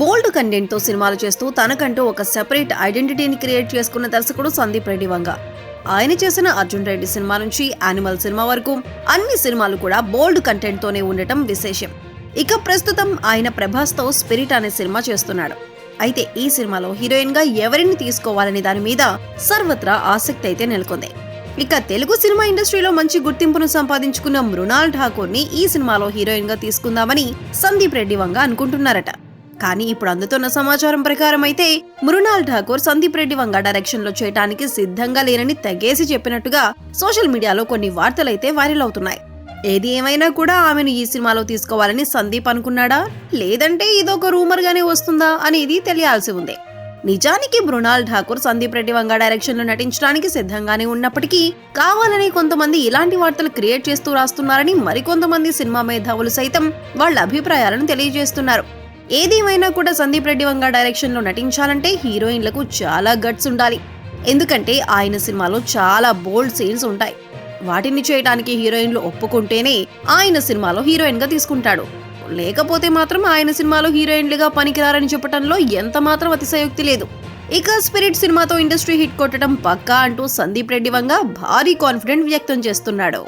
బోల్డ్ కంటెంట్తో సినిమాలు చేస్తూ తనకంటూ ఒక సెపరేట్ ఐడెంటిటీని క్రియేట్ చేసుకున్న దర్శకుడు సందీప్ రెడ్డి వంగ. ఆయన చేసిన అర్జున్ రెడ్డి సినిమా నుంచి యానిమల్ సినిమా వరకు అన్ని సినిమాలు కూడా బోల్డ్ కంటెంట్ తోనే ఉండటం విశేషం. ఇక ప్రస్తుతం ఆయన ప్రభాస్తో స్పిరిట్ అనే సినిమా చేస్తున్నాడు. అయితే ఈ సినిమాలో హీరోయిన్గా ఎవరిని తీసుకోవాలనే దాని మీద సర్వత్రా ఆసక్తి అయితే నెలకొంది. ఇక తెలుగు సినిమా ఇండస్ట్రీలో మంచి గుర్తింపును సంపాదించుకున్న మృణాల్ ఠాకూర్ని ఈ సినిమాలో హీరోయిన్గా తీసుకుందామని సందీప్ రెడ్డి వంగ అనుకుంటున్నారట. కానీ ఇప్పుడు అందుతున్న సమాచారం ప్రకారం అయితే మృణాల్ ఠాకూర్ సందీప్ రెడ్డి వంగ డైరెక్షన్లో చేయడానికి సిద్ధంగా లేనని తెగేసి చెప్పినట్టుగా సోషల్ మీడియాలో కొన్ని వార్తలైతే వైరల్ అవుతున్నాయి. ఏది ఏమైనా కూడా ఆమెను ఈ సినిమాలో తీసుకోవాలని సందీప్ అనుకున్నాడా? లేదంటే ఇదొక రూమర్ గానే వస్తుందా అనేది తెలియాల్సి ఉంది. నిజానికి మృణాల్ ఠాకూర్ సందీప్ రెడ్డి వంగ డైరెక్షన్లో నటించడానికి సిద్ధంగానే ఉన్నప్పటికీ కావాలని కొంతమంది ఇలాంటి వార్తలు క్రియేట్ చేస్తూ రాస్తున్నారని మరికొంతమంది సినిమా మేధావులు సైతం వాళ్ళ అభిప్రాయాలను తెలియజేస్తున్నారు. ఏదేమైనా కూడా సందీప్ రెడ్డి వంగ డైరెక్షన్లో నటించాలంటే హీరోయిన్లకు చాలా గట్స్ ఉండాలి. ఎందుకంటే ఆయన సినిమాలో చాలా బోల్డ్ సీన్స్ ఉంటాయి. వాటిని చేయడానికి హీరోయిన్లు ఒప్పుకుంటేనే ఆయన సినిమాలో హీరోయిన్గా తీసుకుంటాడు. లేకపోతే మాత్రం ఆయన సినిమాలో హీరోయిన్లుగా పనికిరారని చెప్పడంలో ఎంత మాత్రం అతిశయోక్తి లేదు. ఇక స్పిరిట్ సినిమాతో ఇండస్ట్రీ హిట్ కొట్టడం పక్కా అంటూ సందీప్ రెడ్డి వంగ భారీ కాన్ఫిడెంట్ వ్యక్తం చేస్తున్నాడు.